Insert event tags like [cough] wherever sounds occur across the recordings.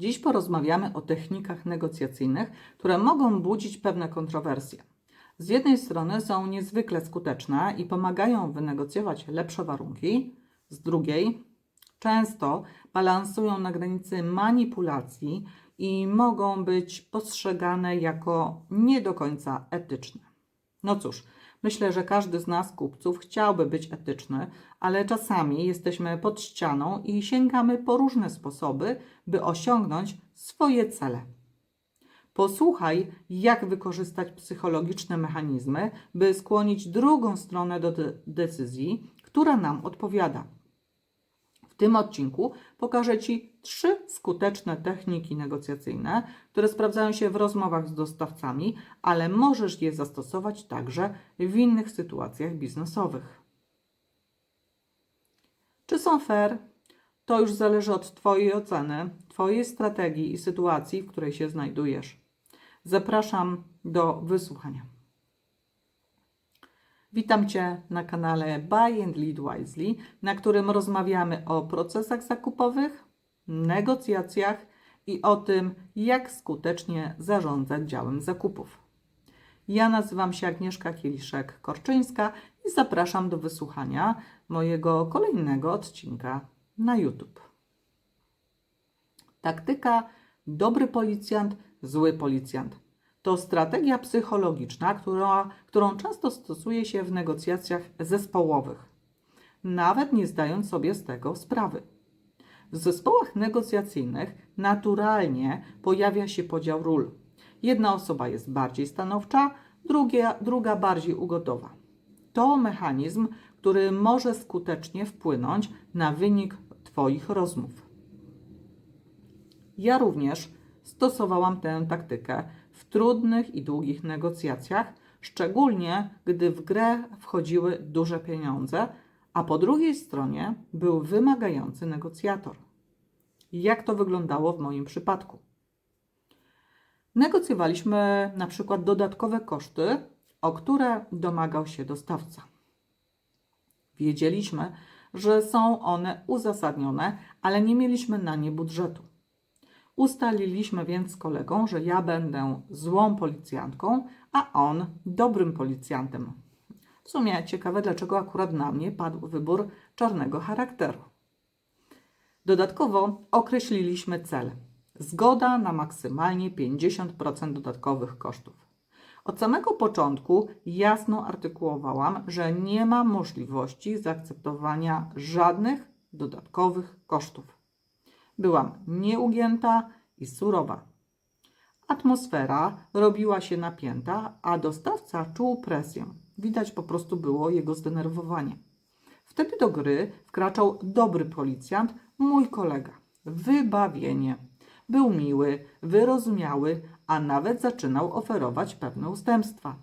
Dziś porozmawiamy o technikach negocjacyjnych, które mogą budzić pewne kontrowersje. Z jednej strony są niezwykle skuteczne i pomagają wynegocjować lepsze warunki, z drugiej często balansują na granicy manipulacji i mogą być postrzegane jako nie do końca etyczne. No cóż, myślę, że każdy z nas, kupców, chciałby być etyczny, ale czasami jesteśmy pod ścianą i sięgamy po różne sposoby, by osiągnąć swoje cele. Posłuchaj, jak wykorzystać psychologiczne mechanizmy, by skłonić drugą stronę do de- decyzji, która nam odpowiada. W tym odcinku pokażę Ci trzy skuteczne techniki negocjacyjne, które sprawdzają się w rozmowach z dostawcami, ale możesz je zastosować także w innych sytuacjach biznesowych. Czy są fair? To już zależy od Twojej oceny, Twojej strategii i sytuacji, w której się znajdujesz. Zapraszam do wysłuchania. Witam Cię na kanale Buy and Lead Wisely, na którym rozmawiamy o procesach zakupowych, negocjacjach i o tym, jak skutecznie zarządzać działem zakupów. Ja nazywam się Agnieszka Kieliszek-Korczyńska i zapraszam do wysłuchania mojego kolejnego odcinka na YouTube. Taktyka dobry policjant, zły policjant. To strategia psychologiczna, która, którą często stosuje się w negocjacjach zespołowych, nawet nie zdając sobie z tego sprawy. W zespołach negocjacyjnych naturalnie pojawia się podział ról. Jedna osoba jest bardziej stanowcza, druga, druga bardziej ugodowa. To mechanizm, który może skutecznie wpłynąć na wynik Twoich rozmów. Ja również stosowałam tę taktykę w trudnych i długich negocjacjach, szczególnie gdy w grę wchodziły duże pieniądze, a po drugiej stronie był wymagający negocjator. Jak to wyglądało w moim przypadku? Negocjowaliśmy na przykład dodatkowe koszty, o które domagał się dostawca. Wiedzieliśmy, że są one uzasadnione, ale nie mieliśmy na nie budżetu. Ustaliliśmy więc z kolegą, że ja będę złą policjantką, a on dobrym policjantem. W sumie ciekawe, dlaczego akurat na mnie padł wybór czarnego charakteru. Dodatkowo określiliśmy cel. Zgoda na maksymalnie 50% dodatkowych kosztów. Od samego początku jasno artykułowałam, że nie ma możliwości zaakceptowania żadnych dodatkowych kosztów. Byłam nieugięta i surowa. Atmosfera robiła się napięta, a dostawca czuł presję. Widać po prostu było jego zdenerwowanie. Wtedy do gry wkraczał dobry policjant, mój kolega. Wybawienie. Był miły, wyrozumiały, a nawet zaczynał oferować pewne ustępstwa.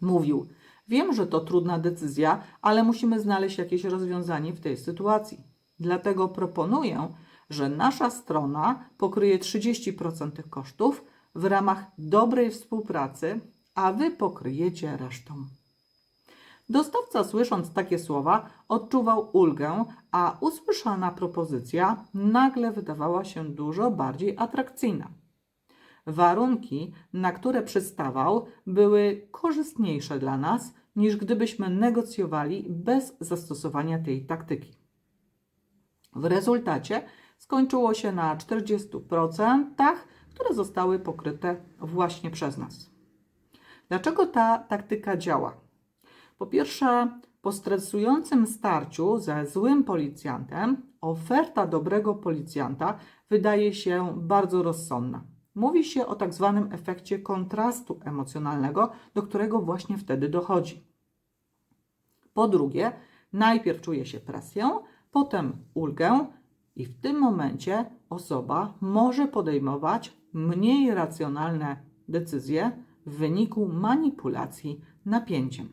Mówił: Wiem, że to trudna decyzja, ale musimy znaleźć jakieś rozwiązanie w tej sytuacji. Dlatego proponuję, że nasza strona pokryje 30% tych kosztów w ramach dobrej współpracy, a wy pokryjecie resztę. Dostawca, słysząc takie słowa, odczuwał ulgę, a usłyszana propozycja nagle wydawała się dużo bardziej atrakcyjna. Warunki, na które przystawał, były korzystniejsze dla nas, niż gdybyśmy negocjowali bez zastosowania tej taktyki. W rezultacie skończyło się na 40%, które zostały pokryte właśnie przez nas. Dlaczego ta taktyka działa? Po pierwsze, po stresującym starciu ze złym policjantem, oferta dobrego policjanta wydaje się bardzo rozsądna. Mówi się o tak zwanym efekcie kontrastu emocjonalnego, do którego właśnie wtedy dochodzi. Po drugie, najpierw czuje się presję, potem ulgę, i w tym momencie osoba może podejmować mniej racjonalne decyzje w wyniku manipulacji napięciem.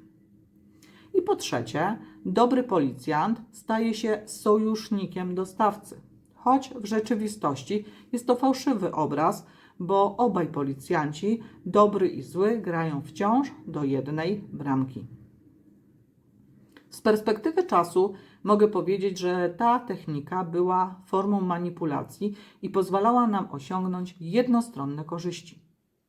I po trzecie, dobry policjant staje się sojusznikiem dostawcy, choć w rzeczywistości jest to fałszywy obraz, bo obaj policjanci, dobry i zły, grają wciąż do jednej bramki. Z perspektywy czasu mogę powiedzieć, że ta technika była formą manipulacji i pozwalała nam osiągnąć jednostronne korzyści.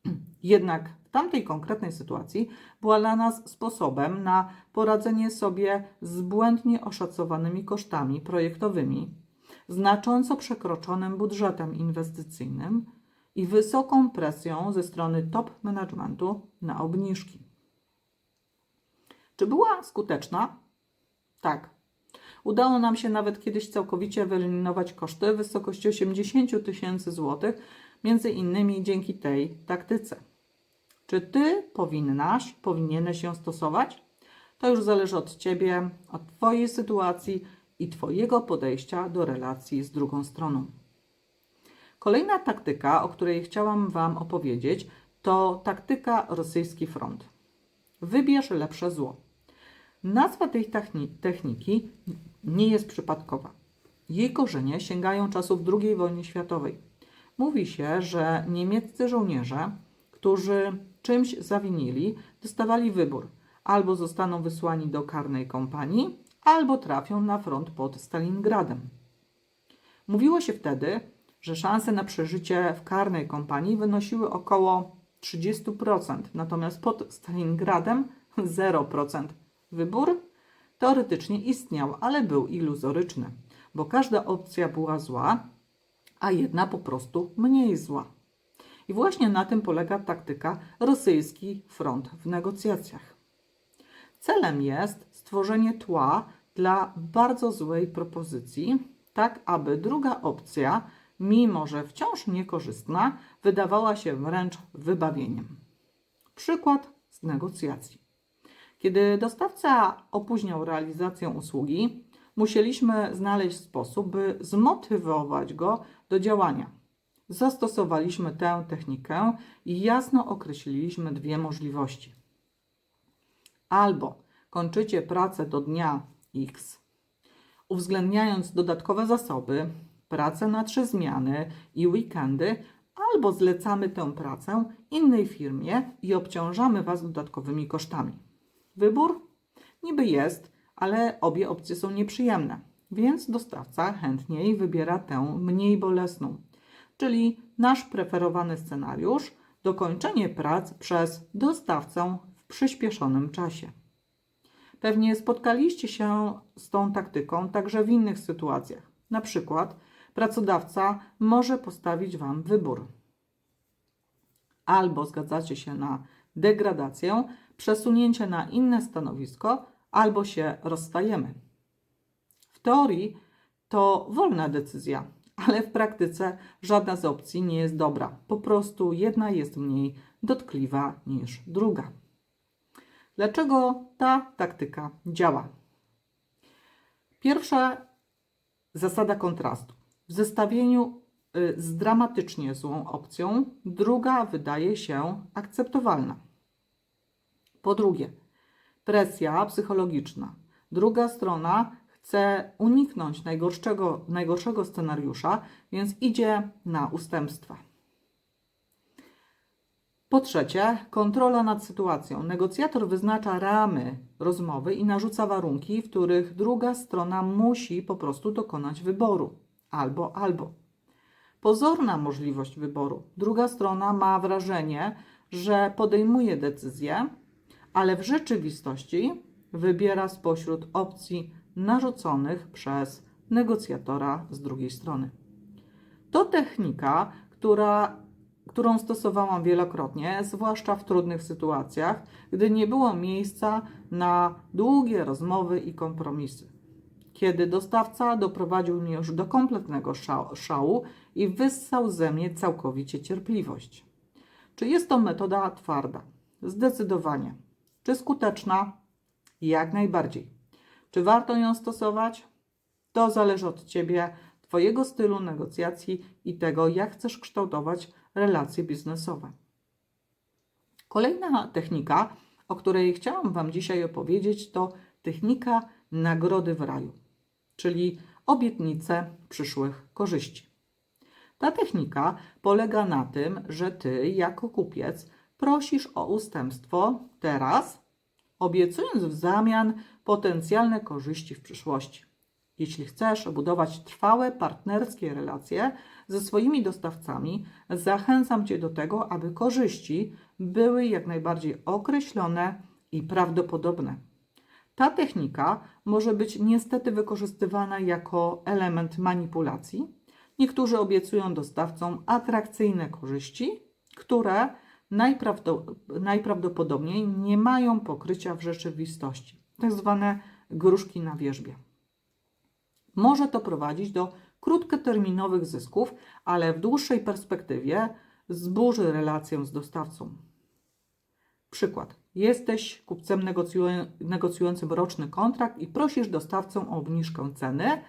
[clears throat] Jednak tamtej konkretnej sytuacji była dla nas sposobem na poradzenie sobie z błędnie oszacowanymi kosztami projektowymi, znacząco przekroczonym budżetem inwestycyjnym i wysoką presją ze strony top managementu na obniżki. Czy była skuteczna? Tak. Udało nam się nawet kiedyś całkowicie wyeliminować koszty w wysokości 80 tysięcy złotych, między innymi dzięki tej taktyce. Czy ty powinnaś, powinieneś ją stosować? To już zależy od ciebie, od twojej sytuacji i twojego podejścia do relacji z drugą stroną. Kolejna taktyka, o której chciałam Wam opowiedzieć, to taktyka rosyjski front. Wybierz lepsze zło. Nazwa tej techniki nie jest przypadkowa. Jej korzenie sięgają czasów II wojny światowej. Mówi się, że niemieccy żołnierze, którzy czymś zawinili, dostawali wybór: albo zostaną wysłani do karnej kompanii, albo trafią na front pod Stalingradem. Mówiło się wtedy, że szanse na przeżycie w karnej kompanii wynosiły około 30%, natomiast pod Stalingradem [laughs] 0%. Wybór teoretycznie istniał, ale był iluzoryczny, bo każda opcja była zła, a jedna po prostu mniej zła. I właśnie na tym polega taktyka rosyjski front w negocjacjach. Celem jest stworzenie tła dla bardzo złej propozycji, tak aby druga opcja, mimo że wciąż niekorzystna, wydawała się wręcz wybawieniem. Przykład z negocjacji. Kiedy dostawca opóźniał realizację usługi, musieliśmy znaleźć sposób, by zmotywować go do działania. Zastosowaliśmy tę technikę i jasno określiliśmy dwie możliwości. Albo kończycie pracę do dnia X, uwzględniając dodatkowe zasoby, pracę na trzy zmiany i weekendy, albo zlecamy tę pracę innej firmie i obciążamy Was dodatkowymi kosztami. Wybór niby jest, ale obie opcje są nieprzyjemne, więc dostawca chętniej wybiera tę mniej bolesną, czyli nasz preferowany scenariusz dokończenie prac przez dostawcę w przyspieszonym czasie. Pewnie spotkaliście się z tą taktyką także w innych sytuacjach. Na przykład pracodawca może postawić Wam wybór. Albo zgadzacie się na degradację, przesunięcie na inne stanowisko, albo się rozstajemy. W teorii to wolna decyzja, ale w praktyce żadna z opcji nie jest dobra. Po prostu jedna jest mniej dotkliwa niż druga. Dlaczego ta taktyka działa? Pierwsza zasada kontrastu. W zestawieniu y, z dramatycznie złą opcją, druga wydaje się akceptowalna. Po drugie, presja psychologiczna. Druga strona chce uniknąć najgorszego, najgorszego scenariusza, więc idzie na ustępstwa. Po trzecie, kontrola nad sytuacją. Negocjator wyznacza ramy rozmowy i narzuca warunki, w których druga strona musi po prostu dokonać wyboru. Albo, albo. Pozorna możliwość wyboru. Druga strona ma wrażenie, że podejmuje decyzję, ale w rzeczywistości wybiera spośród opcji narzuconych przez negocjatora z drugiej strony. To technika, która którą stosowałam wielokrotnie, zwłaszcza w trudnych sytuacjach, gdy nie było miejsca na długie rozmowy i kompromisy. Kiedy dostawca doprowadził mnie już do kompletnego szału i wyssał ze mnie całkowicie cierpliwość. Czy jest to metoda twarda? Zdecydowanie. Czy skuteczna? Jak najbardziej. Czy warto ją stosować? To zależy od Ciebie, Twojego stylu negocjacji i tego, jak chcesz kształtować relacje biznesowe. Kolejna technika, o której chciałam Wam dzisiaj opowiedzieć, to technika nagrody w raju, czyli obietnice przyszłych korzyści. Ta technika polega na tym, że Ty, jako kupiec, prosisz o ustępstwo teraz obiecując w zamian potencjalne korzyści w przyszłości. Jeśli chcesz budować trwałe partnerskie relacje ze swoimi dostawcami, zachęcam Cię do tego, aby korzyści były jak najbardziej określone i prawdopodobne. Ta technika może być niestety wykorzystywana jako element manipulacji. Niektórzy obiecują dostawcom atrakcyjne korzyści, które najprawdo- najprawdopodobniej nie mają pokrycia w rzeczywistości, tak zwane gruszki na wierzbie. Może to prowadzić do krótkoterminowych zysków, ale w dłuższej perspektywie zburzy relację z dostawcą. Przykład. Jesteś kupcem negocjują- negocjującym roczny kontrakt i prosisz dostawcę o obniżkę ceny,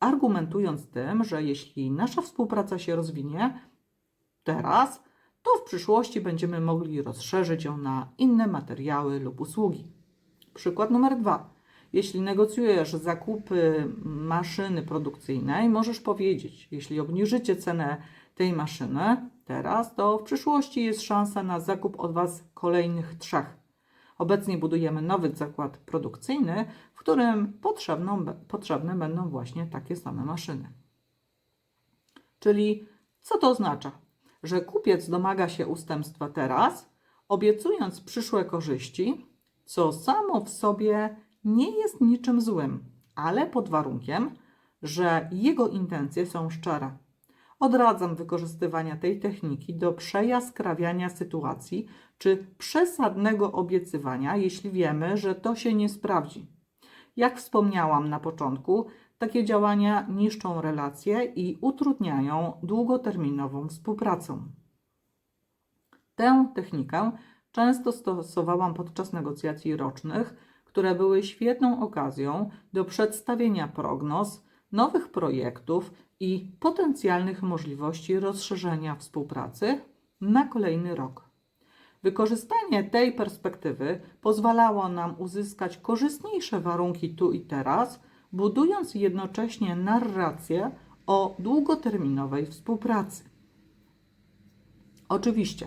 argumentując tym, że jeśli nasza współpraca się rozwinie teraz, to w przyszłości będziemy mogli rozszerzyć ją na inne materiały lub usługi. Przykład numer dwa. Jeśli negocjujesz zakupy maszyny produkcyjnej, możesz powiedzieć, jeśli obniżycie cenę tej maszyny teraz, to w przyszłości jest szansa na zakup od Was kolejnych trzech. Obecnie budujemy nowy zakład produkcyjny, w którym potrzebną, potrzebne będą właśnie takie same maszyny. Czyli co to oznacza? Że kupiec domaga się ustępstwa teraz, obiecując przyszłe korzyści, co samo w sobie nie jest niczym złym, ale pod warunkiem, że jego intencje są szczere. Odradzam wykorzystywania tej techniki do przejaskrawiania sytuacji czy przesadnego obiecywania, jeśli wiemy, że to się nie sprawdzi. Jak wspomniałam na początku, takie działania niszczą relacje i utrudniają długoterminową współpracę. Tę technikę często stosowałam podczas negocjacji rocznych, które były świetną okazją do przedstawienia prognoz, nowych projektów i potencjalnych możliwości rozszerzenia współpracy na kolejny rok. Wykorzystanie tej perspektywy pozwalało nam uzyskać korzystniejsze warunki tu i teraz, budując jednocześnie narrację o długoterminowej współpracy. Oczywiście,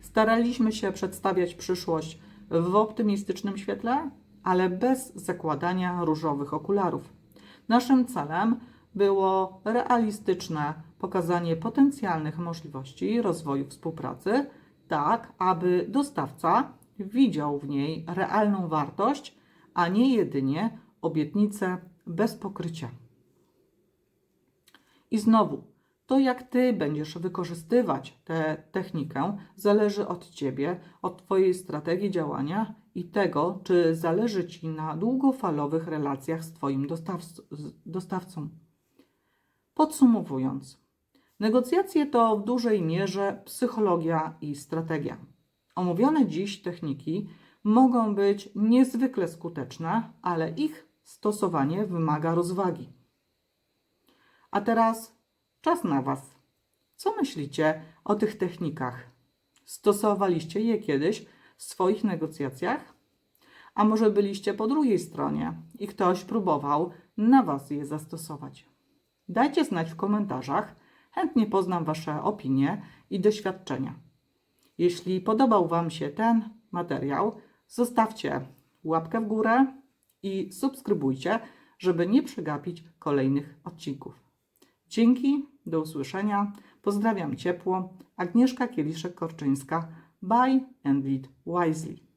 staraliśmy się przedstawiać przyszłość w optymistycznym świetle, ale bez zakładania różowych okularów. Naszym celem było realistyczne pokazanie potencjalnych możliwości rozwoju współpracy, tak aby dostawca widział w niej realną wartość, a nie jedynie obietnicę bez pokrycia. I znowu, to jak Ty będziesz wykorzystywać tę technikę, zależy od Ciebie, od Twojej strategii działania i tego, czy zależy Ci na długofalowych relacjach z Twoim dostawcą. Podsumowując, negocjacje to w dużej mierze psychologia i strategia. Omówione dziś techniki mogą być niezwykle skuteczne, ale ich stosowanie wymaga rozwagi. A teraz czas na Was. Co myślicie o tych technikach? Stosowaliście je kiedyś w swoich negocjacjach? A może byliście po drugiej stronie i ktoś próbował na Was je zastosować? Dajcie znać w komentarzach. Chętnie poznam Wasze opinie i doświadczenia. Jeśli podobał Wam się ten materiał, zostawcie łapkę w górę i subskrybujcie, żeby nie przegapić kolejnych odcinków. Dzięki, do usłyszenia. Pozdrawiam ciepło. Agnieszka Kieliszek-Korczyńska. Buy and lead wisely.